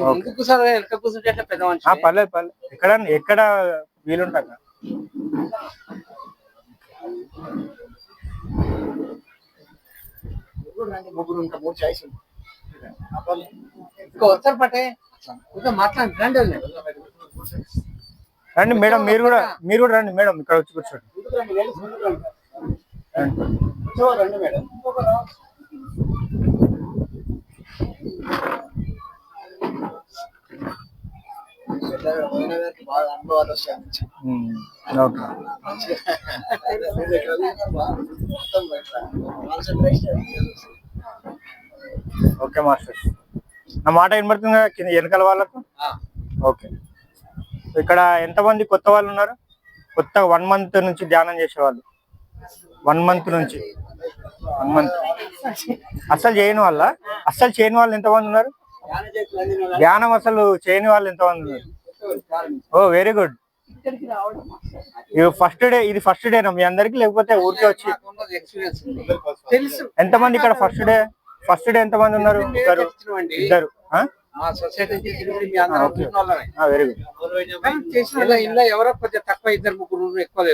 ముందు కూర్చోరు వెనక కూర్చుంటే పెద్ద మనిషి పర్లేదు పర్లేదు. ఎక్కడ ఎక్కడ అక్కడ. ముగ్గురు ఉంటారు మూడు చాయిస్ ఇంకా ఇంకా మాట్లాడండి రండి. రండి మేడం మీరు కూడా మీరు కూడా రండి మేడం ఇక్కడ వచ్చి కూర్చోండి రండి. బాగా అనుభవాలు వస్తాయి ఓకే మాస్టర్. నా మాట వినబడుతుంది? కదా వెనకాల వాళ్ళకు? ఓకే. ఇక్కడ ఎంతమంది కొత్త వాళ్ళు ఉన్నారు? కొత్త వన్ మంత్ నుంచి ధ్యానం చేసేవాళ్ళు. వన్ మంత్ నుంచి. One month. అసలు చేయని వాళ్ళ? అసలు చేయని వాళ్ళు ఎంతమంది ఉన్నారు? ధ్యానం అసలు చేయని వాళ్ళు ఎంతమంది ఉన్నారు? ఓ వెరీ గుడ్ ఇది ఫస్ట్ డే ఇది ఫస్ట్ డేనా మీ అందరికి లేకపోతే ఊరికే వచ్చి ఎంతమంది ఇక్కడ ఫస్ట్ డే ఫస్ట్ డే ఎంతమంది ఉన్నారు? ఇద్దరు. ఇద్దరు వెరీ గుడ్ ఎవరో కొంచెం తక్కువ ఇద్దరు ముగ్గురు ఎక్కువ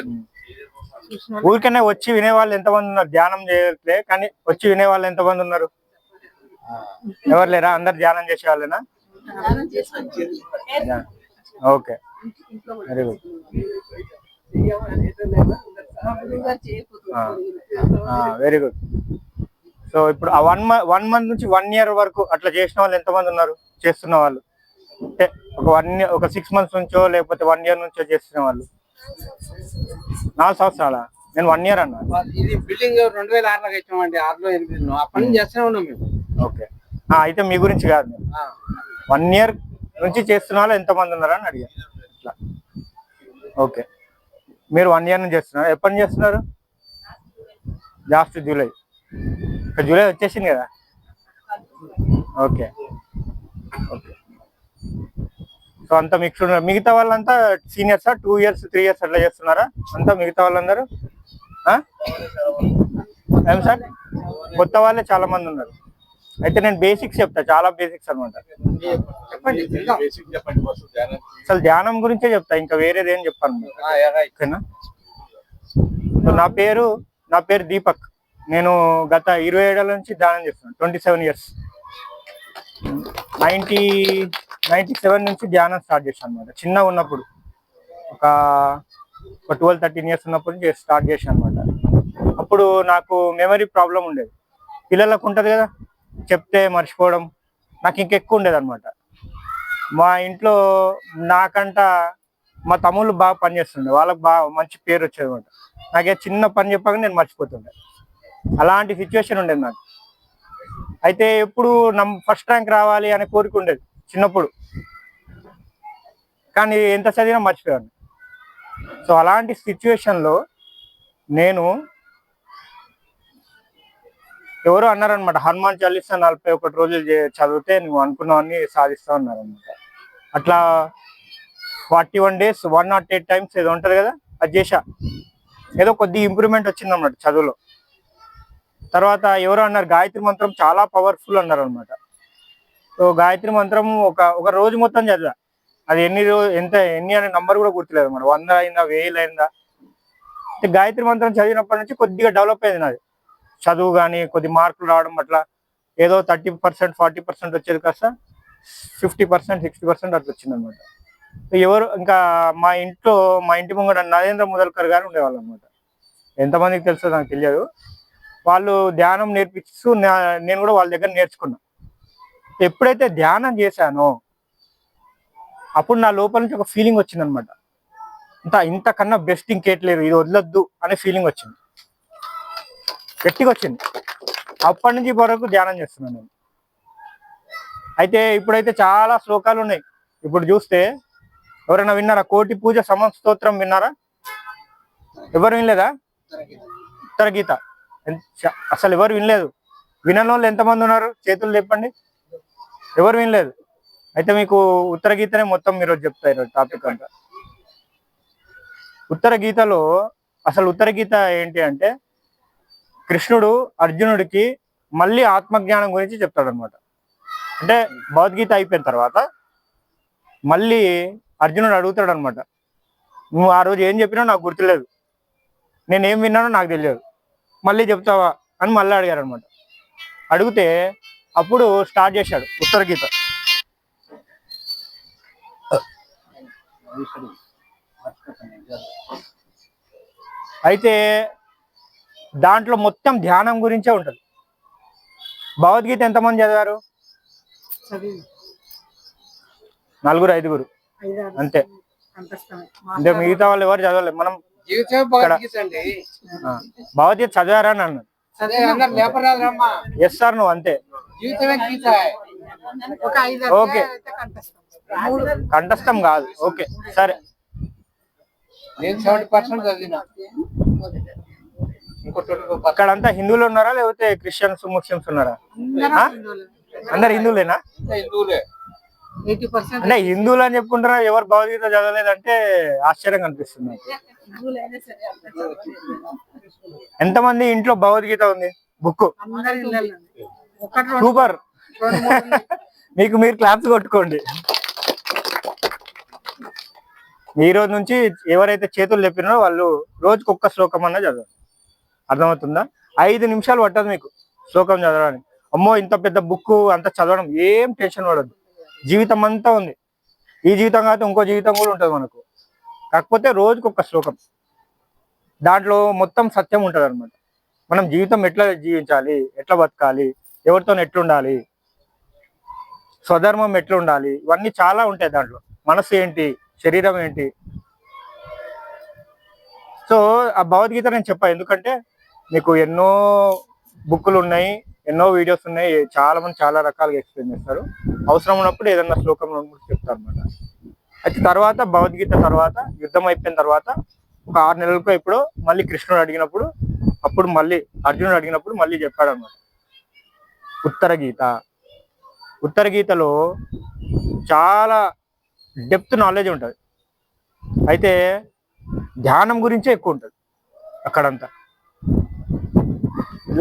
ఊరికనే వచ్చి వినేవాళ్ళు ఎంతమంది ఉన్నారు? ధ్యానం చేయట్లే కానీ వచ్చి వినేవాళ్ళు ఎంతమంది ఉన్నారు? ఎవరు లేరా? అందరు ధ్యానం చేసే వాళ్ళేనా okay. Very good very good so ఇప్పుడు ఆ వన్ వన్ మంత్ నుంచి వన్ ఇయర్ వరకు అట్లా చేసిన వాళ్ళు ఎంతమంది ఉన్నారు? చేస్తున్న వాళ్ళు? అంటే ఒక వన్ ఒక సిక్స్ మంత్స్ నుంచో లేకపోతే వన్ ఇయర్ నుంచో చేస్తున్న వాళ్ళు? నాలుగు సంవత్సరాల? నేను వన్ ఇయర్ అన్నా. ఇది బిల్డింగ్ రెండు వేల ఆరులో కట్టామండి ఆరులో ఎనిమిదిలో. అప్పటి నుంచి చేస్తూనే ఉన్నాం మేము. ఓకే. అయితే మీ గురించి కాదు. వన్ ఇయర్ నుంచి చేస్తున్న వాళ్ళు ఎంతమంది ఉన్నారని అడిగా ఇట్లా. ఓకే. మీరు వన్ ఇయర్ నుంచి చేస్తున్నారు. ఎప్పటి నుంచి చేస్తున్నారు? లాస్ట్ జూలై జూలై వచ్చేసింది కదా? ఓకే. ఓకే. సో అంతా మిక్స్ ఉన్నారు మిగతా వాళ్ళంతా సీనియర్సా టూ ఇయర్స్ త్రీ ఇయర్స్ అట్లా చేస్తున్నారా? అంతా మిగతా వాళ్ళందరూ? ఏం సార్? కొత్త వాళ్ళే చాలా మంది ఉన్నారు. అయితే నేను బేసిక్స్ చెప్తా చాలా బేసిక్స్ అన్నమాట. చెప్పండి విందాం. అసలు ధ్యానం గురించే చెప్తా ఇంకా వేరేది ఏం చెప్పాను ఆ, యా, రైట్. ఓకేనా? సో నా పేరు నా పేరు దీపక్. నేను గత ఇరవై ఏళ్ళ నుంచి ధ్యానం చేస్తున్నాను twenty seven years ninety ninety seven నుంచి ధ్యానం స్టార్ట్ చేశాను అనమాట చిన్నగా ఉన్నప్పుడు ఒక ఒక ట్వెల్వ్ థర్టీన్ ఇయర్స్ ఉన్నప్పటి నుంచి స్టార్ట్ చేశాను అనమాట అప్పుడు నాకు మెమరీ ప్రాబ్లం ఉండేది. పిల్లలకు ఉంటుంది కదా చెప్తే మర్చిపోవడం నాకు ఇంకెక్కువ ఉండేది అనమాట మా ఇంట్లో నాకంట మా తమ్ముళ్ళు బాగా పనిచేస్తుండే. వాళ్ళకి బాగా మంచి పేరు వచ్చేది అనమాట నాకు చిన్న పని చెప్పాక నేను మర్చిపోతుండే. అలాంటి సిచ్యువేషన్ ఉండేది నాకు. అయితే ఎప్పుడు నమ్ ఫస్ట్ ర్యాంక్ రావాలి అనే కోరిక ఉండేది చిన్నప్పుడు. కానీ ఎంత చదివినా మర్చిపోయాను సో అలాంటి సిచ్యువేషన్లో నేను ఎవరో అన్నారనమాట హనుమాన్ చాలీసా నలభై ఒకటి రోజులు చదివితే నువ్వు అనుకున్నవన్నీ సాధిస్తావు అన్నారనమాట అట్లా forty one days one naught eight times ఏదో ఉంటుంది కదా అది చేశా. ఏదో కొద్ది ఇంప్రూవ్మెంట్ వచ్చిందన్నమాట చదువులో. తర్వాత ఎవరో అన్నారు గాయత్రి మంత్రం చాలా పవర్ఫుల్ అన్నారు అనమాట సో గాయత్రి మంత్రం ఒక ఒక రోజు మొత్తం చదివా. అది ఎన్ని రోజు ఎంత ఎన్ని అనే నంబర్ కూడా గుర్తులేదు అనమాట వంద అయిందా వేలు అయిందా గాయత్రి మంత్రం చదివినప్పటి నుంచి కొద్దిగా డెవలప్ అయింది నాది. చదువు కానీ కొద్ది మార్కులు రావడం అట్లా ఏదో థర్టీ పర్సెంట్ ఫార్టీ పర్సెంట్ వచ్చేది కాస్త ఫిఫ్టీ పర్సెంట్ సిక్స్టీ పర్సెంట్ అట్లా వచ్చింది అనమాట ఎవరు ఇంకా మా ఇంట్లో మా ఇంటి ముంగడ నరేంద్ర ముదల్కర్ గారు ఉండేవాళ్ళు అనమాట ఎంతమందికి తెలుసో నాకు తెలియదు. వాళ్ళు ధ్యానం నేర్పిస్తూ నేను కూడా వాళ్ళ దగ్గర నేర్చుకున్నా. ఎప్పుడైతే ధ్యానం చేశానో అప్పుడు నా లోపల నుంచి ఒక ఫీలింగ్ వచ్చిందనమాట ఇంత ఇంతకన్నా బెస్ట్ ఇంకేట్లేదు ఇది వదలొద్దు అనే ఫీలింగ్ వచ్చింది. గట్టిగా వచ్చింది అప్పటి నుంచి వరకు ధ్యానం చేస్తున్నాను నేను. అయితే ఇప్పుడైతే చాలా శ్లోకాలు ఉన్నాయి. ఇప్పుడు చూస్తే ఎవరైనా విన్నారా? కోటి పూజ సమస్తోత్రం విన్నారా? ఎవరు వినలేదా? ఉత్తర గీత అసలు ఎవరు వినలేదు. వినని వాళ్ళు ఎంతమంది ఉన్నారు? చేతులు చెప్పండి ఎవరు వినలేదు. అయితే మీకు ఉత్తర గీతనే మొత్తం మీరు చెప్తారు టాపిక్ అంతా. ఉత్తర గీతలో అసలు ఉత్తర గీత ఏంటి అంటే కృష్ణుడు అర్జునుడికి మళ్ళీ ఆత్మజ్ఞానం గురించి చెప్తాడు అనమాట అంటే భగవద్గీత అయిపోయిన తర్వాత మళ్ళీ అర్జునుడు అడుగుతాడు అనమాట నువ్వు ఆ రోజు ఏం చెప్పినా నాకు గుర్తులేదు. నేను ఏం విన్నానో నాకు తెలియదు. మళ్ళీ చెప్తావా? అని మళ్ళీ అడిగారు అనమాట అడిగితే అప్పుడు స్టార్ట్ చేశాడు ఉత్తర గీత. అయితే దాంట్లో మొత్తం ధ్యానం గురించే ఉంటది. భగవద్గీత ఎంతమంది చదివారు? చదివి నలుగురు ఐదుగురు. అంతే. అంటే మిగతా వాళ్ళు ఎవరు చదవలేదు. మనం భగవద్గీత చదివారా అని అన్నాను. ఎస్ సార్ నువ్వు అంతే. ఓకే. కంఠస్థం. కాదు. ఓకే సరే. నేను సెవెంటీ పర్సెంట్ చదివిన. పర్సెంట్ అక్కడంతా హిందువులు ఉన్నారా లేకపోతే క్రిస్టియన్స్ ముస్లిమ్స్ ఉన్నారా? అందరం హిందువులేనా? అంటే హిందువులు అని చెప్పుకుంటారా ఎవరు భగవద్గీత చదవలేదంటే ఆశ్చర్యంగా అనిపిస్తుంది నాకు. హిందువులైనా సరే అందరూ చదవాలి. ఎంతమంది ఇంట్లో భగవద్గీత ఉంది? బుక్. సూపర్. మీకు మీరు క్లాప్స్ కొట్టుకోండి. ఈ రోజు నుంచి ఎవరైతే చేతులు చెప్పినారో వాళ్ళు రోజుకి ఒక్క శ్లోకం అన్నా చదవండి అర్థమవుతుందా? ఐదు నిమిషాలు పట్టదు మీకు శ్లోకం చదవడానికి. అమ్మో ఇంత పెద్ద బుక్ అంత చదవడం ఏం టెన్షన్ పడద్దు. జీవితం అంతా ఉంది. ఈ జీవితం కాకపోతే ఇంకో జీవితం కూడా ఉంటుంది మనకు. కాకపోతే రోజుకు ఒక్క శ్లోకం. దాంట్లో మొత్తం సత్యం ఉంటుంది అనమాట మనం జీవితం ఎట్లా జీవించాలి? ఎట్లా బతకాలి? ఎవరితో ఎట్లుండాలి? స్వధర్మం ఎట్లా ఉండాలి ఇవన్నీ చాలా ఉంటాయి దాంట్లో. మనసు ఏంటి? శరీరం ఏంటి? సో ఆ భగవద్గీత నేను చెప్పా. ఎందుకంటే మీకు ఎన్నో బుక్కులు ఉన్నాయి ఎన్నో వీడియోస్ ఉన్నాయి చాలా మంది చాలా రకాలుగా ఎక్స్ప్లెయిన్ చేస్తారు. అవసరం ఉన్నప్పుడు ఏదన్నా శ్లోకంలో ఉన్నప్పుడు చెప్తారు అనమాట అయితే తర్వాత భగవద్గీత తర్వాత యుద్ధం అయిపోయిన తర్వాత ఒక ఆరు నెలలకు ఇప్పుడు మళ్ళీ కృష్ణుడు అడిగినప్పుడు అప్పుడు మళ్ళీ అర్జునుడు అడిగినప్పుడు మళ్ళీ చెప్పాడు అనమాట ఉత్తర గీత. ఉత్తర గీతలో చాలా డెప్త్ నాలెడ్జ్ ఉంటుంది. అయితే ధ్యానం గురించే ఎక్కువ ఉంటుంది అక్కడంతా.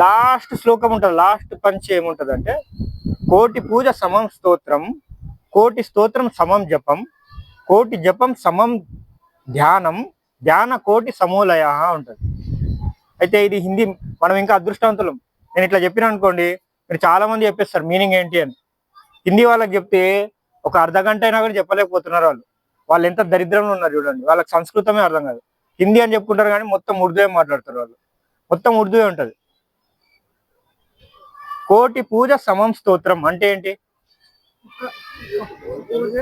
లాస్ట్ శ్లోకం ఉంటుంది లాస్ట్ పంచ్ ఏముంటుంది అంటే కోటి పూజ సమం స్తోత్రం కోటి స్తోత్రం సమం జపం కోటి జపం సమం ధ్యానం ధ్యాన కోటి సమూలయ ఉంటుంది. అయితే ఇది హిందీ మనం ఇంకా అదృష్టవంతులం. నేను ఇట్లా చెప్పిన అనుకోండి మీరు చాలా మంది చెప్పేస్తారు మీనింగ్ ఏంటి అని. హిందీ వాళ్ళకి చెప్తే ఒక అర్ధ గంట అయినా కూడా చెప్పలేకపోతున్నారు వాళ్ళు. వాళ్ళు ఎంత దరిద్రంలో ఉన్నారు చూడండి వాళ్ళకి సంస్కృతమే అర్థం కాదు. హిందీ అని చెప్పుకుంటారు కానీ మొత్తం ఉర్దూయే మాట్లాడతారు వాళ్ళు. మొత్తం ఉర్దూయే ఉంటుంది. కోటి పూజ సమం స్తోత్రం అంటే ఏంటి? పూజ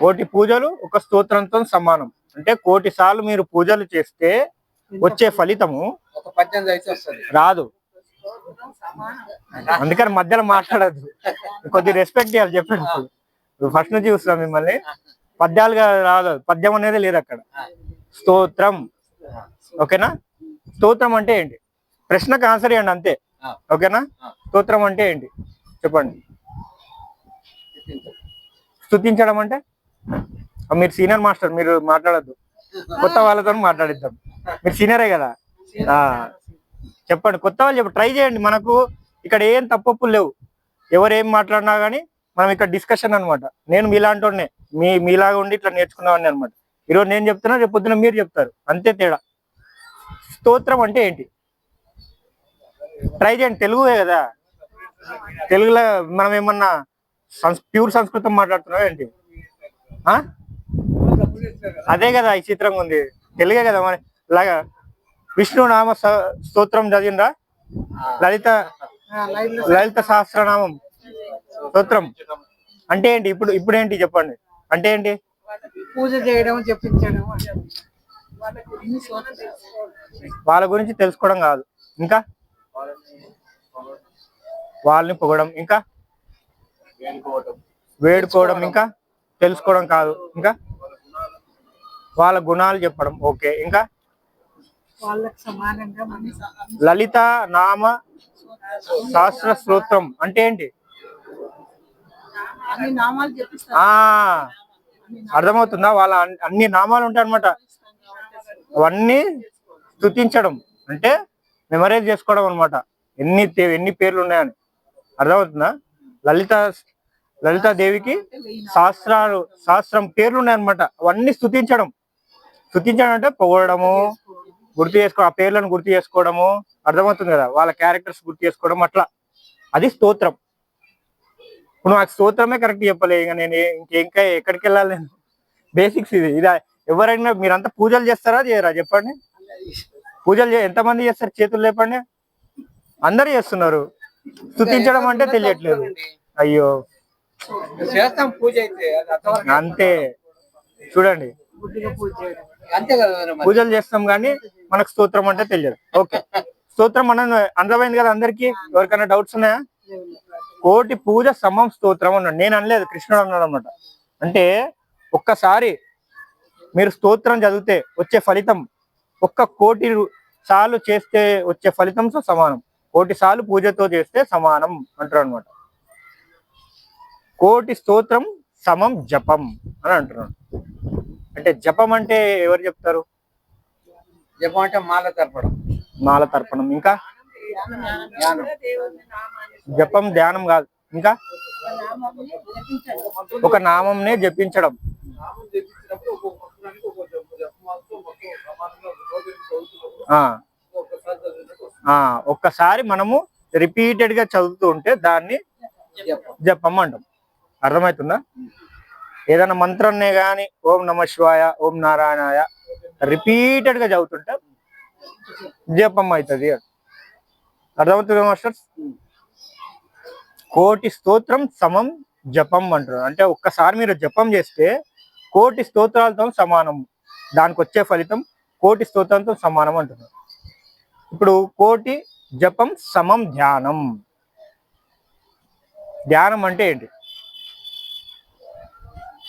కోటి పూజలు ఒక స్తోత్రంతో సమానం. అంటే కోటి సార్లు మీరు పూజలు చేస్తే వచ్చే ఫలితము రాదు. అందుకని మధ్యలో మాట్లాడద్దు. కొద్ది రెస్పెక్ట్ చేయాలి చెప్పండి. ఫస్ట్ నుంచి చూస్తున్నాం మిమ్మల్ని. పద్యాలుగా రాదు. పద్యం అనేది లేదు అక్కడ. స్తోత్రం. ఓకేనా? స్తోత్రం అంటే ఏంటి? ప్రశ్నకు ఆన్సర్ ఇవ్వండి అంతే. ఓకేనా? స్తోత్రం అంటే ఏంటి? చెప్పండి. స్తుతించడం అంటే? మీరు సీనియర్ మాస్టర్ మీరు మాట్లాడద్దు. కొత్త వాళ్ళతో మాట్లాడిద్దాం. మీరు సీనియరే కదా? చెప్పండి కొత్త వాళ్ళు చెప్పండి. ట్రై చేయండి. మనకు ఇక్కడ ఏం తప్పప్పులు లేవు. ఎవరు ఏం మాట్లాడినా కానీ మనం ఇక్కడ డిస్కషన్ అన్నమాట. నేను మీలాంటి మీ మీలాగా ఉండి ఇట్లా నేర్చుకున్నవాడిని అనమాట ఈరోజు నేను చెప్తున్నా రేపు పొద్దున మీరు చెప్తారు. అంతే తేడా. స్తోత్రం అంటే ఏంటి? ట్రై చేయండి తెలుగువే కదా. తెలుగులో మనం ఏమన్నా సంస్ ప్యూర్ సంస్కృతం మాట్లాడుతున్నాం ఏంటి? ఆ? అదే కదా ఈ చిత్రంగా ఉంది. తెలుగే కదా మరి. లాగా విష్ణు నామ స్తోత్రం చదివిందా లలిత లలిత సహస్రనామం స్తోత్రం. అంటే ఏంటి? ఇప్పుడు ఇప్పుడు ఏంటి చెప్పండి. అంటే ఏంటి? పూజ చేయడం చెప్పించడం వాళ్ళ గురించి తెలుసుకోవడం కాదు. ఇంకా? వాళ్ళని పొగడం. ఇంకా? వేడుకోవడం. ఇంకా? తెలుసుకోవడం కాదు. ఇంకా? వాళ్ళ గుణాలు చెప్పడం. ఓకే. ఇంకా? లలిత నామ శాస్త్ర స్తోత్రం అంటే ఏంటి? అర్థమవుతుందా? వాళ్ళ అన్- అన్ని నామాలు ఉంటాయి అనమాట అవన్నీ స్తుతించడం అంటే మెమరైజ్ చేసుకోవడం అనమాట ఎన్ని ఎన్ని పేర్లు ఉన్నాయని. అర్థమవుతుందా? లలిత లలితా దేవికి సహస్రాలు సహస్రం పేర్లు ఉన్నాయన్నమాట. అవన్నీ స్తుతించడం. స్థుతించడం అంటే పొగడము గుర్తు చేసుకో ఆ పేర్లను గుర్తు చేసుకోవడము. అర్థమవుతుంది కదా? వాళ్ళ క్యారెక్టర్స్ గుర్తు చేసుకోవడం అట్లా. అది స్తోత్రం. ఇప్పుడు నాకు స్తోత్రమే కరెక్ట్ చెప్పలే. ఇక నేను ఇంకా ఇంకా ఎక్కడికి వెళ్ళాలి నేను? బేసిక్స్ ఇది. ఇది ఎవరైనా మీరంతా పూజలు చేస్తారా చేయరా? చెప్పండి. పూజలు చే- ఎంతమంది చేస్తారు? చేతులు లేపండి. అందరు చేస్తున్నారు. స్తుతించడం అంటే తెలియట్లేదు. అయ్యో. చేస్తాం పూజ అయితే. అంతే. చూడండి. పూజలు చేస్తాం కానీ మనకు స్తోత్రం అంటే తెలియదు. ఓకే. స్తోత్రం మనం అర్థమైంది కదా అందరికి? ఎవరికైనా డౌట్స్ ఉన్నాయా? కోటి పూజ సమం స్తోత్రం అన్నాడు నేను అనలేదు. కృష్ణుడు అన్నాడు అనమాట అంటే ఒక్కసారి మీరు స్తోత్రం చదివితే వచ్చే ఫలితం ఒక్క కోటి సార్లు చేస్తే వచ్చే ఫలితంతో సమానం. కోటి సార్లు పూజతో చేస్తే సమానం అంటారు అనమాట కోటి స్తోత్రం సమం జపం అని అంటున్నాడు అంటే జపం అంటే ఎవరు చెప్తారు? జపం అంటే మాల తరపడం మాల తర్పణం. ఇంకా? జపం ధ్యానం కాదు. ఇంకా? ఒక నామంనే జపించడం. ఒక్కసారి మనము రిపీటెడ్గా చదువుతూ ఉంటే దాన్ని జపం అంటాం అర్థమవుతుందా? ఏదైనా మంత్రాన్నే గాని ఓం నమ శివాయ ఓం నారాయణాయ రిపీటెడ్గా చదువుతుంటే జపం అవుతుంది అర్థమవుతుంది మాస్టర్స్? కోటి స్తోత్రం సమం జపం అంటారు అంటే ఒక్కసారి మీరు జపం చేస్తే కోటి స్తోత్రాలతో సమానం. దానికి వచ్చే ఫలితం కోటి స్తోత్రంతో సమానం అంటున్నారు ఇప్పుడు కోటి జపం సమం ధ్యానం. ధ్యానం అంటే ఏంటి?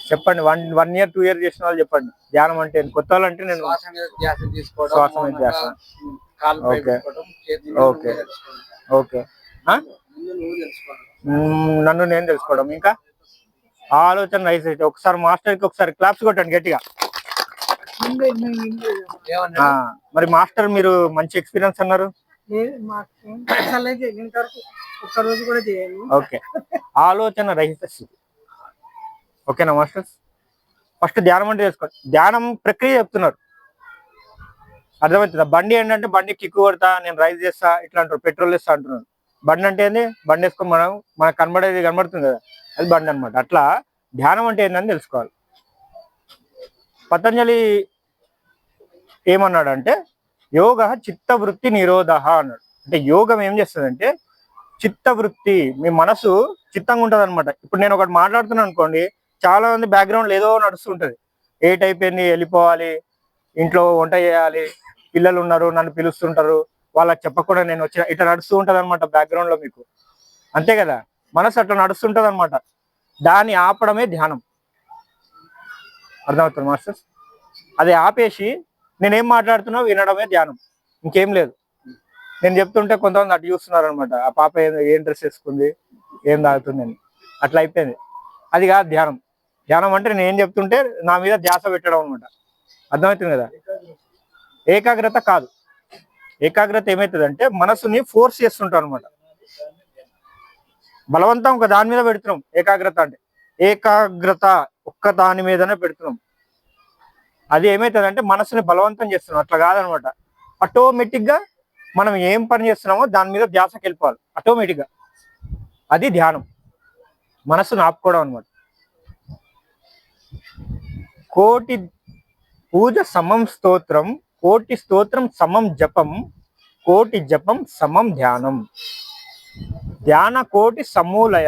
చెప్పండి one one year two year చేసిన వాళ్ళు చెప్పండి. ధ్యానం అంటే ఏంటి? కొత్త వాళ్ళు అంటే నేను శ్వాస ధ్యాస ఓకే. ఓకే. ఓకే. నన్ను నేను తెలుసుకోవడం. ఇంకా? ఆలోచన రైస్ అయితే ఒకసారి మాస్టర్కి ఒకసారి క్లాప్స్ కొట్టండి గట్టిగా ముందే మేము ఇంట్లో ఏమన్నా ఆ, మరి మాస్టర్ మీరు మంచి ఎక్స్పీరియన్స్ అన్నారు? రోజు ఓకే. ఆలోచన రహిత స్థితి. ఓకేనా మాస్టర్స్? ఫస్ట్ ధ్యానం అంటే చేసుకోండి ధ్యానం ప్రక్రియ చెప్తున్నారు. అర్థమవుతుందా? బండి ఏంటంటే బండి కిక్కు కొడతా నేను రైస్ చేస్తా ఇట్లా అంటారు. పెట్రోల్ వేస్తా అంటున్నారు. బండి అంటే ఏంది? బండి వేసుకొని మనం మనకు కనబడేది కనబడుతుంది కదా. అది బండి అన్నమాట. అట్లా ధ్యానం అంటే ఏందని తెలుసుకోవాలి. పతంజలి ఏమన్నాడు అంటే యోగ చిత్తవృత్తి నిరోధ అన్నాడు. అంటే యోగం ఏం చేస్తుందంటే చిత్తవృత్తి మీ మనసు చిత్తంగా ఉంటుంది అనమాట ఇప్పుడు నేను ఒకటి మాట్లాడుతున్నాను అనుకోండి చాలా మంది బ్యాక్గ్రౌండ్ ఏదో నడుస్తుంటది. ఏట్ అయిపోయింది వెళ్ళిపోవాలి ఇంట్లో వంట చేయాలి పిల్లలు ఉన్నారు నన్ను పిలుస్తుంటారు వాళ్ళకి చెప్పకుండా నేను వచ్చిన ఇట్లా నడుస్తూ ఉంటుంది అనమాట బ్యాక్గ్రౌండ్లో మీకు. అంతే కదా? మనసు అట్లా నడుస్తుంటుంది అనమాట దాన్ని ఆపడమే ధ్యానం. అర్థమవుతుంది మాస్టర్స్. అది ఆపేసి నేనేం మాట్లాడుతున్నా వినడమే ధ్యానం. ఇంకేం లేదు. నేను చెప్తుంటే కొంతమంది అటు చూస్తున్నారు అనమాట ఆ పాప ఏం ఏం డ్రెస్ వేసుకుంది? ఏం తాగుతుంది అని. అట్లా అయిపోయింది. అది కాదు ధ్యానం. ధ్యానం అంటే నేను ఏం చెప్తుంటే నా మీద ధ్యాస పెట్టడం అనమాట అర్థమవుతుంది కదా? ఏకాగ్రత కాదు. ఏకాగ్రత ఏమవుతుందంటే మనసుని ఫోర్స్ చేస్తుంటాం అనమాట బలవంతం ఒక దాని మీద పెడుతున్నాం. ఏకాగ్రత అంటే. ఏకాగ్రత. ఒక్క దాని మీదనే పెడుతున్నాం. అది ఏమవుతుంది అంటే మనసుని బలవంతం చేస్తున్నాం. అట్లా కాదనమాట. ఆటోమేటిక్గా మనం ఏం పని చేస్తున్నామో దాని మీద ధ్యాసకి వెళ్ళిపోవాలి. ఆటోమేటిక్గా అది ధ్యానం. మనసును ఆపుకోవడం అనమాట. కోటి పూజ సమం స్తోత్రం కోటి స్తోత్రం సమం జపం కోటి జపం సమం ధ్యానం. ధ్యాన కోటి సమూలయ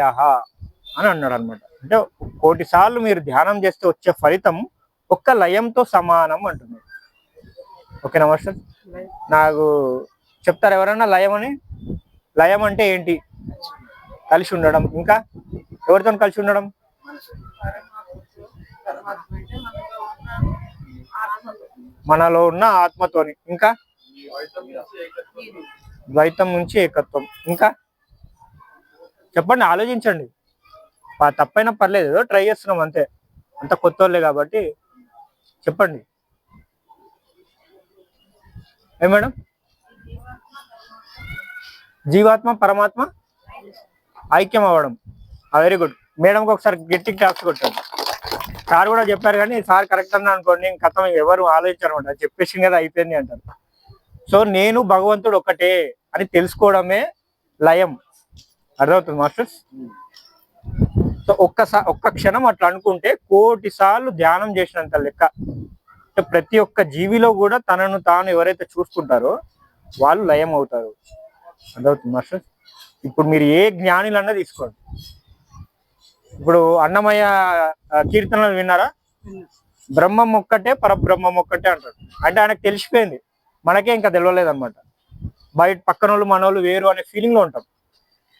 అని అన్నాడు అనమాట అంటే కోటి సార్లు మీరు ధ్యానం చేస్తే వచ్చే ఫలితం ఒక్క లయంతో సమానం అంటున్నారు. ఓకే నమస్తే నాకు చెప్తారు ఎవరన్నా లయం అని? లయం అంటే ఏంటి? కలిసి ఉండడం. ఇంకా ఎవరితో కలిసి ఉండడం? మనలో ఉన్న ఆత్మతోని. ఇంకా? ద్వైతం నుంచి ఏకత్వం. ఇంకా? చెప్పండి ఆలోచించండి. తప్పైనా పర్లేదు ఏదో ట్రై చేస్తున్నాం అంతే. అంత కొత్త కాబట్టి చెప్పండి. ఏ మేడం? జీవాత్మ పరమాత్మ? ఐక్యం అవ్వడం. వెరీ గుడ్ మేడంకి ఒకసారి గట్టి క్లాప్స్ కొట్టండి. సార్ కూడా చెప్పారు కానీ సార్ కరెక్ట్ అన్నా అనుకోండి ఇంక కథం ఎవరు ఆలోచించారు అనమాట చెప్పేసి కదా అయిపోయింది అంటారు. సో నేను భగవంతుడు ఒకటే అని తెలుసుకోవడమే లయం. అర్థమవుతుంది మాస్టర్స్? సో ఒక్కసారి ఒక్క క్షణం అట్లా అనుకుంటే కోటి సార్లు ధ్యానం చేసినంత లెక్క. ప్రతి ఒక్క జీవిలో కూడా తనను తాను ఎవరైతే చూసుకుంటారో వాళ్ళు లయం అవుతారు అర్థమవుతుంది మాస్టర్? ఇప్పుడు మీరు ఏ జ్ఞానులన్నా తీసుకోండి. ఇప్పుడు అన్నమయ్య కీర్తనలు విన్నారా? బ్రహ్మం ఒక్కటే పరబ్రహ్మం ఒక్కటే అంటాడు అంటే ఆయనకు తెలిసిపోయింది. మనకే ఇంకా తెలియలేదు అనమాట బయట పక్కన వాళ్ళు మనోళ్ళు వేరు అనే ఫీలింగ్లో ఉంటాం.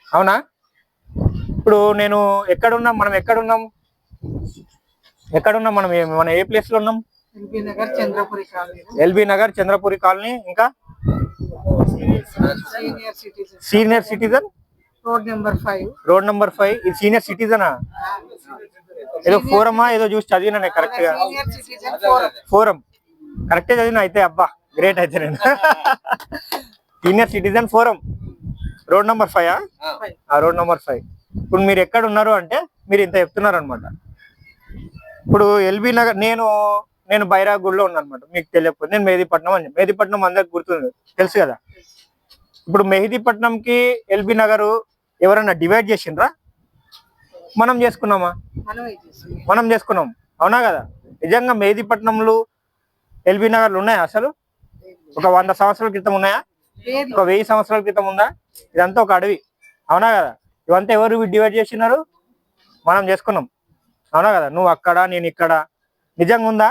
అవునా? ఇప్పుడు నేను ఎక్కడున్నాం? మనం ఎక్కడున్నాం? ఎక్కడున్నాం మనం? మనం ఏ ప్లేస్లో ఉన్నాం? L B Nagar Chandrapuri colony. L B Nagar Chandrapuri colony ఇంకా? Senior citizen road number five road number five ఇది సీనియర్ సిటిజనా ఏదో ఫోరమా ఏదో చూసి చదివినా కరెక్ట్గా? ఫోరం కరెక్టే చదివిన అయితే అబ్బా గ్రేట్ అయితే నేను. Senior citizen forum road number five ఆ రోడ్ నంబర్ ఫైవ్ ఇప్పుడు మీరు ఎక్కడ ఉన్నారు అంటే మీరు ఇంత చెప్తున్నారు అనమాట ఇప్పుడు ఎల్బీ నగర్ నేను నేను బైరాగూడలో ఉన్నాను అనమాట మీకు తెలియకపోతే నేను మెహదీపట్నం అని మెహదీపట్నం అందరికి గుర్తుంది. తెలుసు కదా? ఇప్పుడు మెహదీపట్నంకి ఎల్బీ నగర్ ఎవరన్నా డివైడ్ చేసిండ్రా? మనం చేసుకున్నామా? మనం చేసుకున్నాం. అవునా కదా? నిజంగా మెహదీపట్నంలో ఎల్బీ నగర్లు ఉన్నాయా అసలు? ఒక వంద సంవత్సరాల క్రితం ఉన్నాయా? ఒక వెయ్యి సంవత్సరాల క్రితం ఉందా? ఇదంతా ఒక అడవి. అవునా కదా? ఇవంతా ఎవరు డివైడ్ చేసినారు? మనం చేసుకున్నాం. అవునా కదా? నువ్వు అక్కడ నేను ఇక్కడ. నిజంగా ఉందా?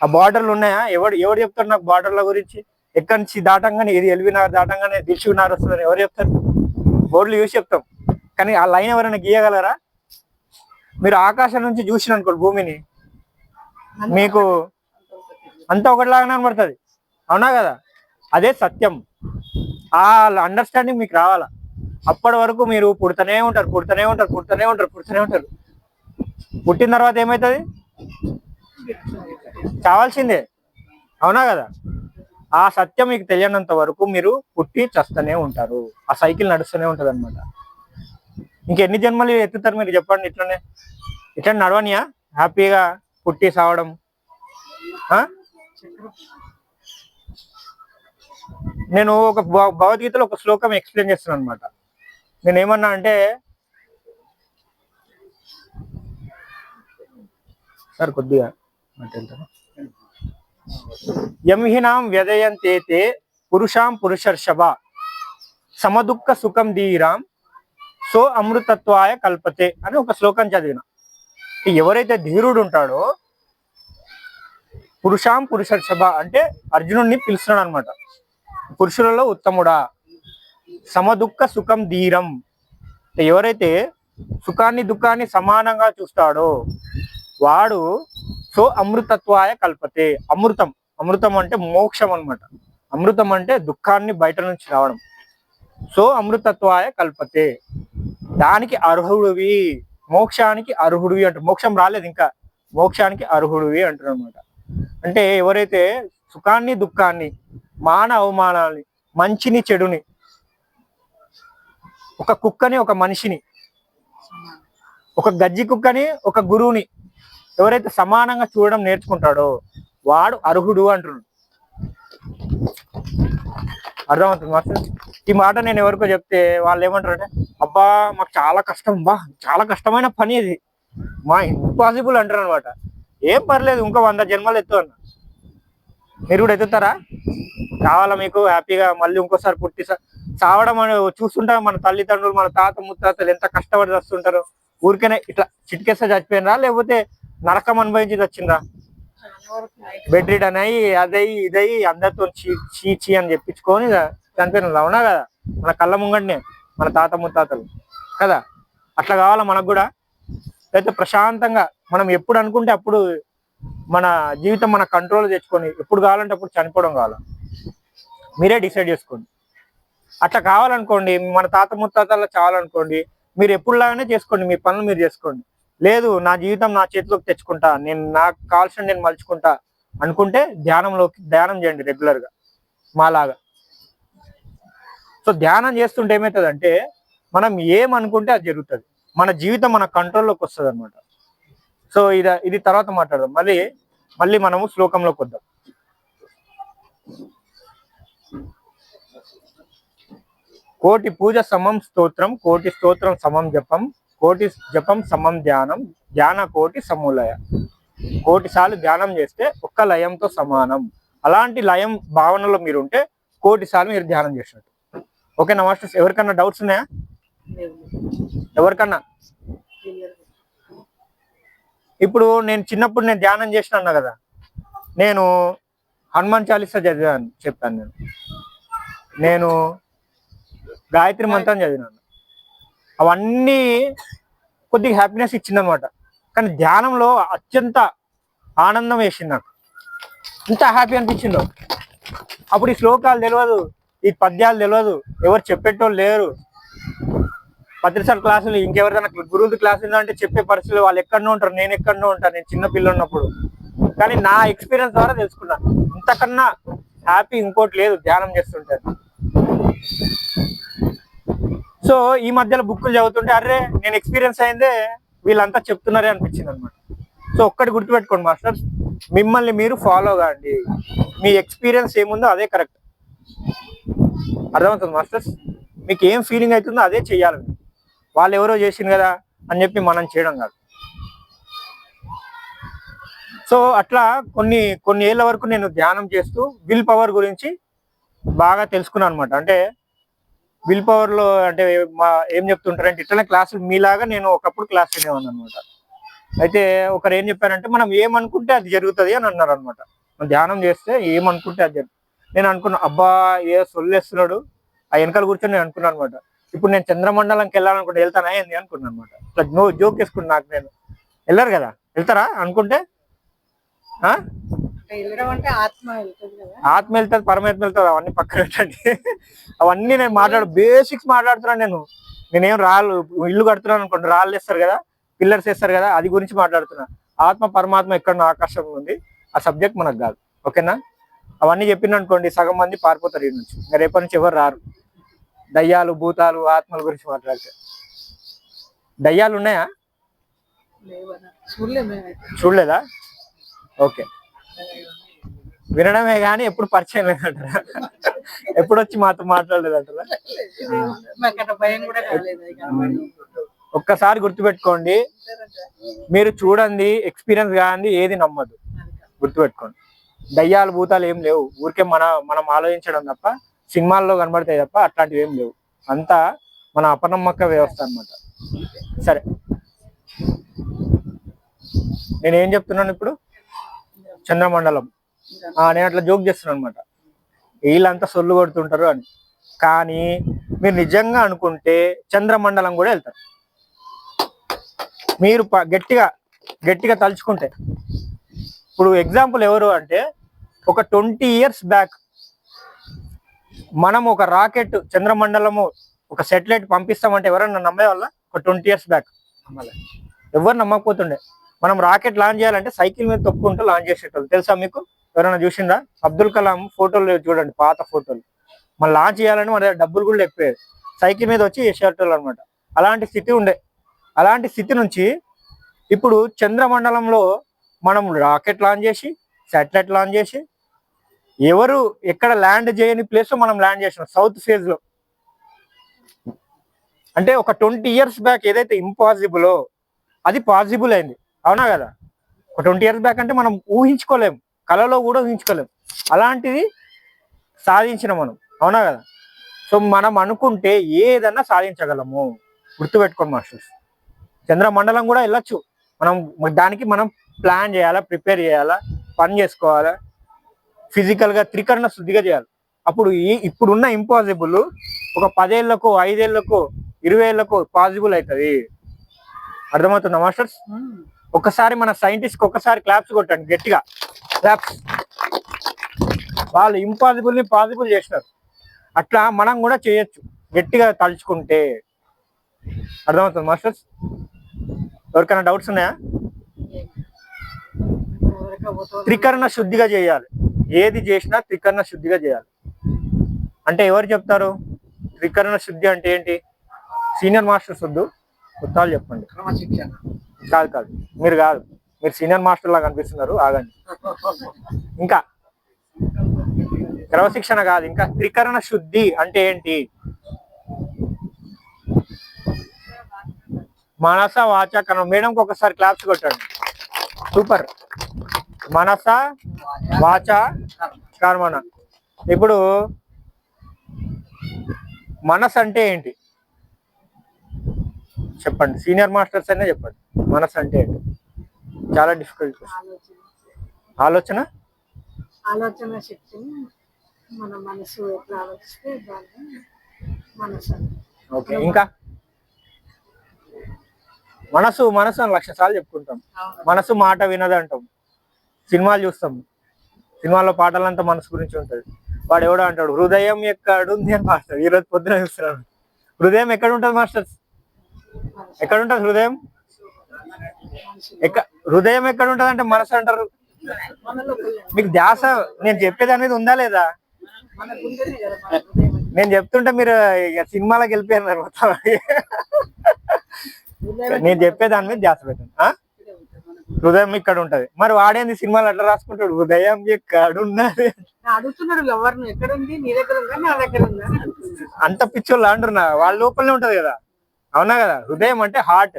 ఆ బార్డర్లు ఉన్నాయా? ఎవడు ఎవరు చెప్తారు నాకు బార్డర్ల గురించి? ఎక్కడి నుంచి దాటంగానే ఇది ఎల్బీ నగర్ దాటంగానే దిల్షుక్ నగర్ వస్తుందని ఎవరు చెప్తారు? బోర్డులు చూసి చెప్తాం. కానీ ఆ లైన్ ఎవరైనా గీయగలరా? మీరు ఆకాశం నుంచి చూసిన అనుకోండి భూమిని. మీకు అంతా ఒకటిలాగానే కనబడుతుంది. అవునా కదా? అదే సత్యం. ఆ అండర్స్టాండింగ్ మీకు రావాలా? అప్పటి వరకు మీరు పుడుతూనే ఉంటారు పుడుతూనే ఉంటారు పుడుతూనే ఉంటారు పుడుతూనే ఉంటారు. పుట్టిన తర్వాత ఏమవుతుంది చావాల్సిందే అవునా కదా? ఆ సత్యం మీకు తెలియనంత వరకు మీరు పుట్టి చస్తూనే ఉంటారు. ఆ సైకిల్ నడుస్తూనే ఉంటుంది అనమాట ఇంకెన్ని జన్మలు ఎత్తుతారు మీరు చెప్పండి ఇట్లనే. ఇట్లా నడవనియా? హ్యాపీగా పుట్టి సావడం. నేను ఒక భగవద్గీతలో ఒక శ్లోకం ఎక్స్ప్లెయిన్ చేస్తున్నాను అనమాట నేను ఏమన్నా అంటే సార్ కొద్దిగా మాట్లాడతారా? యమిహినాం వ్యదయంతే పురుషాం పురుషర్షభ. సమదుఃఖ సుఖం ధీరాం సో అమృతత్వాయ కల్పతే అని ఒక శ్లోకం చదివిన. ఎవరైతే ధీరుడు ఉంటాడో పురుషాం పురుషర్షభ అంటే అర్జునుడిని పిలుస్తున్నాడు అనమాట పురుషులలో ఉత్తముడా? సమదుఃఖ సుఖం ధీరం. ఎవరైతే సుఖాన్ని దుఃఖాన్ని సమానంగా చూస్తాడో వాడు సో అమృతత్వాయ కల్పతే. అమృతం. అమృతం అంటే మోక్షం అనమాట అమృతం అంటే దుఃఖాన్ని బయట నుంచి రావడం. సో అమృతత్వాయ కల్పతే. దానికి అర్హుడివి. మోక్షానికి అర్హుడివి అంటారు మోక్షం రాలేదు ఇంకా. మోక్షానికి అర్హుడివి అంటారు అనమాట అంటే ఎవరైతే సుఖాన్ని దుఃఖాన్ని మాన అవమానాన్ని మంచిని చెడుని ఒక కుక్కని ఒక మనిషిని ఒక గజ్జి కుక్కని ఒక గురువుని ఎవరైతే సమానంగా చూడడం నేర్చుకుంటాడో వాడు అర్హుడు అంటున్నాడు. అర్థమవుతుంది మాస్టర్? ఈ మాట నేను ఎవరికో చెప్తే వాళ్ళు ఏమంటారంటే అబ్బా మాకు చాలా కష్టం బా చాలా కష్టమైన పని ఇది. మా ఇంపాసిబుల్ అంటారు అనమాట ఏం పర్లేదు ఇంకా వంద జన్మలు ఎత్తు అన్న. మీరు కూడా ఎత్తుతారా? కావాలా మీకు హ్యాపీగా మళ్ళీ ఇంకోసారి పుట్టిసారి చావడం అని చూస్తుంటాం మన తల్లిదండ్రులు మన తాత ముత్తాతలు ఎంత కష్టపడి వస్తుంటారు ఊరికనే ఇట్లా చిటికేస్తే చచ్చిపోయినరా? లేకపోతే నరకం అనుభవించి వచ్చిందా బెడ్ రీడ్ అని అయ్యి అదయ్యి అందరితో చీ చీ చీ అని చెప్పించుకొని చనిపోయిన అవునా కదా? మన కళ్ళ ముంగడినే మన తాత ముత్తాతలు. కదా? అట్లా కావాలా మనకు కూడా? అయితే ప్రశాంతంగా మనం ఎప్పుడు అనుకుంటే అప్పుడు మన జీవితం మన కంట్రోల్ తెచ్చుకొని ఎప్పుడు కావాలంటే అప్పుడు చనిపోవడం కావాలా? మీరే డిసైడ్ చేసుకోండి. అట్లా కావాలనుకోండి మన తాత ముత్తాతల్లో చావాలనుకోండి మీరు ఎప్పుడులాగానే చేసుకోండి మీ పనులు మీరు చేసుకోండి. లేదు నా జీవితం నా చేతిలోకి తెచ్చుకుంటా నేను నాకు కావాల్సిన నేను మలుచుకుంటా అనుకుంటే ధ్యానంలోకి ధ్యానం చేయండి రెగ్యులర్గా మాలాగా. సో ధ్యానం చేస్తుంటే ఏమవుతుందంటే మనం ఏమనుకుంటే అది జరుగుతుంది. మన జీవితం మన కంట్రోల్లోకి వస్తుంది అనమాట సో ఇది ఇది తర్వాత మాట్లాడదాం. మళ్ళీ మళ్ళీ మనము శ్లోకంలోకి వద్దాం. కోటి పూజ సమం స్తోత్రం కోటి స్తోత్రం సమం జపం కోటి జపం సమం ధ్యానం ధ్యాన కోటి సమూలయ. కోటి సార్లు ధ్యానం చేస్తే ఒక్క లయంతో సమానం. అలాంటి లయం భావనలో మీరు ఉంటే కోటి సార్లు మీరు ధ్యానం చేసినట్టు. Okay masters? ఎవరికన్నా డౌట్స్ ఉన్నాయా? ఎవరికన్నా? ఇప్పుడు నేను చిన్నప్పుడు నేను ధ్యానం చేసిన అన్నా కదా. నేను హనుమాన్ చాలీసా చదివాను చెప్పాను నేను. నేను గాయత్రి మంత్రం చదివినాను అవన్నీ కొద్దిగా హ్యాపీనెస్ ఇచ్చిందనమాట. కానీ ధ్యానంలో అత్యంత ఆనందం వేసింది నాకు. ఇంత హ్యాపీ అనిపించిందో. అప్పుడు ఈ శ్లోకాలు తెలియదు ఈ పద్యాలు తెలియదు ఎవరు చెప్పేటోళ్ళు లేరు. పత్రిసార్ క్లాసులు ఇంకెవరిదైనా గురువు క్లాసులు అంటే చెప్పే పరిస్థితులు వాళ్ళు ఎక్కడనో ఉంటారు నేను ఎక్కడనో ఉంటాను నేను చిన్న పిల్ల ఉన్నప్పుడు కానీ నా ఎక్స్పీరియన్స్ ద్వారా తెలుసుకున్నాను ఇంతకన్నా హ్యాపీ ఇంకోటి లేదు ధ్యానం చేస్తుంటే. సో ఈ మధ్యలో బుక్కులు చదువుతుంటే అరే నేను ఎక్స్పీరియన్స్ అయిందే వీళ్ళంతా చెప్తున్నారే అనిపించింది అనమాట సో ఒక్కటి గుర్తుపెట్టుకోండి మాస్టర్స్ మిమ్మల్ని మీరు ఫాలో కాండి. మీ ఎక్స్పీరియన్స్ ఏముందో అదే కరెక్ట్ అర్థమవుతుంది మాస్టర్స్? మీకు ఏం ఫీలింగ్ అవుతుందో అదే చెయ్యాలి. వాళ్ళు ఎవరో చేసింది కదా అని చెప్పి మనం చేయడం కాదు. సో అట్లా కొన్ని కొన్ని ఏళ్ళ వరకు నేను ధ్యానం చేస్తూ విల్ పవర్ గురించి బాగా తెలుసుకున్నాను అనమాట అంటే విల్ పవర్లో అంటే మా ఏం చెప్తుంటారంటే ఇట్లనే క్లాసులు మీలాగా నేను ఒకప్పుడు క్లాస్ వినేవాను అనమాట అయితే ఒకరు ఏం చెప్పారంటే మనం ఏమనుకుంటే అది జరుగుతుంది అని అన్నారు అనమాట ధ్యానం చేస్తే ఏమనుకుంటే అది జరుగుతుంది నేను అనుకున్నా అబ్బా ఏ సొల్లేస్తున్నాడు. ఆ వెనకాల కూర్చొని నేను అనుకున్నాను అనమాట ఇప్పుడు నేను చంద్రమండలంకి వెళ్ళాలనుకుంటే వెళ్తానా ఏంది అనుకున్నాను అనమాట ఇట్లా నో జోక్ వేసుకున్నా నాకు నేను. వెళ్ళారు కదా? వెళ్తారా? అనుకుంటే? ఆ? ఆత్మ వెళ్తుంది పరమాత్మ వెళ్తుంది అవన్నీ పక్కన పెట్టండి. అవన్నీ నేను మాట్లాడు బేసిక్స్ మాట్లాడుతున్నాను నేను. నేనేం రాళ్ళు ఇల్లు కడుతున్నాను అనుకోండి రాళ్ళు వేస్తారు కదా పిల్లర్స్ వేస్తారు కదా అది గురించి మాట్లాడుతున్నా. ఆత్మ పరమాత్మ ఎక్కడ ఆకాశంలో ఉంది? ఆ సబ్జెక్ట్ మనకు కాదు. ఓకేనా? అవన్నీ చెప్పిన అనుకోండి సగం మంది పారిపోతారు ఈ నుంచి. ఇంకా రేపటి నుంచి ఎవరు రారు? దయ్యాలు భూతాలు ఆత్మల గురించి మాట్లాడితే. దయ్యాలు ఉన్నాయా? చూడలేదా? ఓకే. వినడమే కానీ ఎప్పుడు పరిచయం లేదంటారా? ఎప్పుడు వచ్చి మాతో మాట్లాడలేదంటారా. ఒక్కసారి గుర్తుపెట్టుకోండి. మీరు చూడండి ఎక్స్పీరియన్స్ కాంది ఏది నమ్మదు. గుర్తుపెట్టుకోండి. దయ్యాలు భూతాలు ఏం లేవు. ఊరికే మన మనం ఆలోచించడం తప్ప సినిమాల్లో కనబడతాయి తప్ప అట్లాంటివి ఏం లేవు. అంతా మన అపనమ్మక వ్యవస్థ అన్నమాట. సరే. నేను ఏం చెప్తున్నాను ఇప్పుడు? చంద్రమండలం. ఆ, నేను అట్లా జోక్ చేస్తున్నాను అనమాట వీళ్ళంతా సొల్లు కొడుతుంటారు అని. కానీ మీరు నిజంగా అనుకుంటే చంద్రమండలం కూడా వెళ్తారు. మీరు గట్టిగా గట్టిగా తలుచుకుంటే. ఇప్పుడు ఎగ్జాంపుల్ ఎవరు అంటే ఒక ట్వంటీ ఇయర్స్ బ్యాక్ మనం ఒక రాకెట్ చంద్రమండలము ఒక సెటిలైట్ పంపిస్తామంటే ఎవరన్నా నమ్మే వాళ్ళ ఒక ట్వంటీ ఇయర్స్ బ్యాక్ ఎవరు నమ్మకపోతుండే. మనం రాకెట్ లాంచ్ చేయాలంటే సైకిల్ మీద తొక్కుంటూ లాంచ్ చేసేటోళ్ళు. తెలుసా మీకు? ఎవరైనా చూసిందా అబ్దుల్ కలాం ఫోటోలు చూడండి పాత ఫోటోలు. మనం లాంచ్ చేయాలని మన డబ్బులు కూడా ఎక్కువ సైకిల్ మీద వచ్చి చేసేటోళ్ళు అనమాట అలాంటి స్థితి ఉండే. అలాంటి స్థితి నుంచి ఇప్పుడు చంద్రమండలంలో మనం రాకెట్ లాంచ్ చేసి శాటిలైట్ లాంచ్ చేసి ఎవరు ఎక్కడ ల్యాండ్ చేయని ప్లేస్లో మనం ల్యాండ్ చేసినాం. సౌత్ ఫేజ్లో అంటే ఒక ట్వంటీ ఇయర్స్ బ్యాక్ ఏదైతే ఇంపాసిబులో అది పాసిబుల్ అయింది. అవునా కదా? ఒక ట్వంటీ ఇయర్స్ బ్యాక్ అంటే మనం ఊహించుకోలేము కళలో కూడా ఊహించుకోలేము అలాంటిది సాధించిన మనం. అవునా కదా? సో మనం అనుకుంటే ఏదన్నా సాధించగలము. గుర్తుపెట్టుకోండి మాస్టర్స్. చంద్రమండలం కూడా వెళ్ళొచ్చు. మనం దానికి మనం ప్లాన్ చేయాలా ప్రిపేర్ చేయాలా పని చేసుకోవాలా? ఫిజికల్గా త్రికరణ శుద్ధిగా చేయాలి. అప్పుడు ఈ ఇప్పుడున్న ఇంపాసిబుల్ ఒక పదేళ్ళకు ఐదేళ్ళకు ఇరవై ఏళ్ళకు పాసిబుల్ అవుతుంది. అర్థమవుతుందా మాస్టర్స్? ఒకసారి మన సైంటిస్ట్ ఒకసారి క్లాప్స్ కొట్టండి గట్టిగా. క్లాప్స్ వాళ్ళు ఇంపాసిబుల్ని పాసిబుల్ చేసినారు. అట్లా మనం కూడా చేయొచ్చు. గట్టిగా తలుచుకుంటే. అర్థమవుతుంది మాస్టర్స్? ఎవరికైనా డౌట్స్ ఉన్నాయా? త్రికరణ శుద్ధిగా చేయాలి. ఏది చేసినా త్రికరణ శుద్ధిగా చేయాలి. అంటే ఎవరు చెప్తారు? త్రికరణ శుద్ధి అంటే ఏంటి? సీనియర్ మాస్టర్స్ వద్దు. కొత్తాలు చెప్పండి. క్రమశిక్షణ. కాదు కాదు. మీరు కాదు. మీరు సీనియర్ మాస్టర్ లాగా అనిపిస్తున్నారు ఆగండి. ఇంకా క్రమశిక్షణ కాదు ఇంకా త్రికరణ శుద్ధి అంటే ఏంటి? మనస వాచ కర్మ. మేడంకి ఒకసారి క్లాప్స్ కొట్టండి. సూపర్ మనస వాచ కర్మణ ఇప్పుడు మనస్ అంటే ఏంటి? చెప్పండి. సీనియర్ మాస్టర్స్ అయినా చెప్పండి. మనస్ అంటే చాలా డిఫికల్ట్ ఆలోచన? ఆలోచన శక్తిని మన మనసు ఎట్లా ఆలోచిస్తే దాన్ని మనసు. ఓకే ఇంకా? మనసు మనసు అని లక్ష సార్లు చెప్పుకుంటాం. మనసు మాట వినదు అంటాం. సినిమాలు చూస్తాం. సినిమాలో పాటలంతా మనసు గురించి ఉంటది. వాడు ఎవడో అంటాడు హృదయం ఎక్కడుంది? అని మాస్టర్. ఈరోజు పొద్దున చూస్తున్నాను. హృదయం ఎక్కడ ఉంటుంది మాస్టర్స్? ఎక్కడ ఉంటుంది హృదయం? ఎక్క హృదయం ఎక్కడ ఉంటుంది అంటే మనసు అంటారు. మీకు ధ్యాస నేను చెప్పేది అనేది ఉందా లేదా. నేను చెప్తుంటే మీరు ఇక సినిమాలకు వెళ్ళిపోయారు మొత్తం. నేను చెప్పే దాని మీద ధ్యాస పెట్టండి. ఆ? హృదయం ఇక్కడ ఉంటది. మరి వాడేంది సినిమాలు అట్లా రాసుకుంటాడు? హృదయం ఉన్నది? ఎక్కడ అడుగుతున్నాడు. అంత పిచ్చోళ్ళు అంటున్నా. వాళ్ళ లోపలనే ఉంటది కదా. అవునా కదా? హృదయం అంటే హార్ట్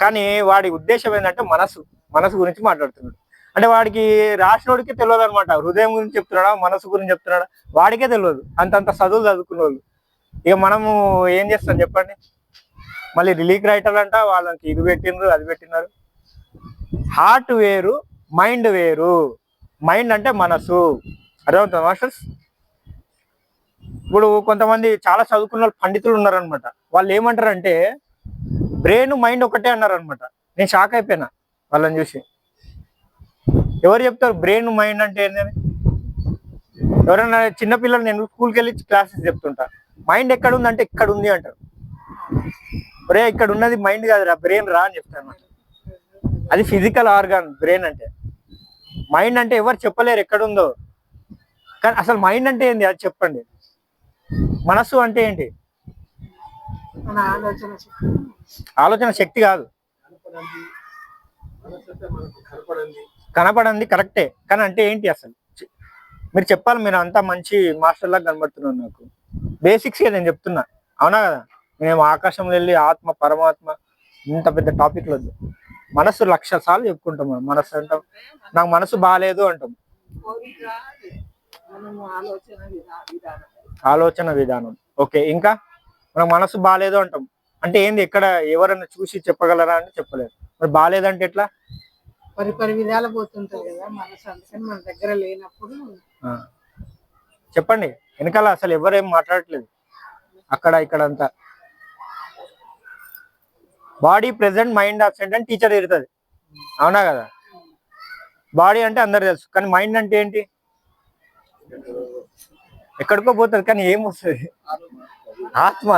కానీ వాడి ఉద్దేశం ఏంటంటే మనసు మనసు గురించి మాట్లాడుతున్నాడు. అంటే వాడికి రాసినోడికి తెలియదు అనమాట హృదయం గురించి చెప్తున్నాడా మనసు గురించి చెప్తున్నాడా? వాడికే తెలియదు. అంతంత చదువులు చదువుకున్న వాళ్ళు. ఇక మనము ఏం చేస్తాం చెప్పండి? మళ్ళీ రిలీక్ రైటర్ అంట వాళ్ళకి ఇది పెట్టినారు అది పెట్టినారు. హార్ట్ వేరు మైండ్ వేరు. మైండ్ అంటే మనసు. అర్థమవుతుంది మాస్టర్స్? ఇప్పుడు కొంతమంది చాలా చదువుకున్న పండితులు ఉన్నారనమాట వాళ్ళు ఏమంటారంటే బ్రెయిన్ మైండ్ ఒకటే అన్నారనమాట. నేను షాక్ అయిపోయినా వాళ్ళని చూసి. ఎవరు చెప్తారు బ్రెయిన్ మైండ్ అంటే ఏంటని ఎవరైనా చిన్నపిల్లలు నేను స్కూల్కి వెళ్ళి క్లాసెస్ చెప్తుంటా. మైండ్ ఎక్కడ ఉంది అంటే ఇక్కడ ఉంది అంటారు. ఒరే ఇక్కడ ఉన్నది మైండ్ కాదురా బ్రెయిన్ రా అని చెప్తాను అది ఫిజికల్ ఆర్గాన్ బ్రెయిన్ అంటే. మైండ్ అంటే ఎవరు చెప్పలేరు ఎక్కడుందో. కానీ అసలు మైండ్ అంటే ఏంది? అది చెప్పండి. మనస్సు అంటే ఏంటి? మన ఆలోచన శక్తి. ఆలోచన శక్తి కాదు. కనపడంది కరెక్టే కానీ అంటే ఏంటి అసలు? మీరు చెప్పాలి మీరు అంతా మంచి మాస్టర్ లాగా కనబడుతున్నారు నాకు. బేసిక్స్ నేను చెప్తున్నా. అవునా కదా? మేము ఆకాశంలో వెళ్ళి ఆత్మ పరమాత్మ ఇంత పెద్ద టాపిక్లు వద్దు. మనసు లక్ష సార్లు చెప్పుకుంటాం మనం. మనసు అంటాం నాకు మనసు బాగాలేదు అంటాం. ఆలోచన విధానం. ఓకే ఇంకా? మనకు మనసు బాగాలేదు అంటాం. అంటే ఏంది? ఎక్కడ ఎవరైనా చూసి చెప్పగలరా అంటే చెప్పలేరు. మరి బాగాలేదంటే ఎట్లా? పరి పరి విధాలు పోతుంటది కదా మనసు అందుకని మన దగ్గర లేనప్పుడు. చెప్పండి. వెనకాల అసలు ఎవరేం మాట్లాడట్లేదు. అక్కడ ఇక్కడ అంతా. బాడీ ప్రెసెంట్ మైండ్ అబ్సెంట్ అని టీచర్ తిడుతుంది. అవునా కదా? బాడీ అంటే అందరు తెలుసు. కానీ మైండ్ అంటే ఏంటి? ఎక్కడికో పోతుంది కానీ ఏం వస్తుంది? ఆత్మ.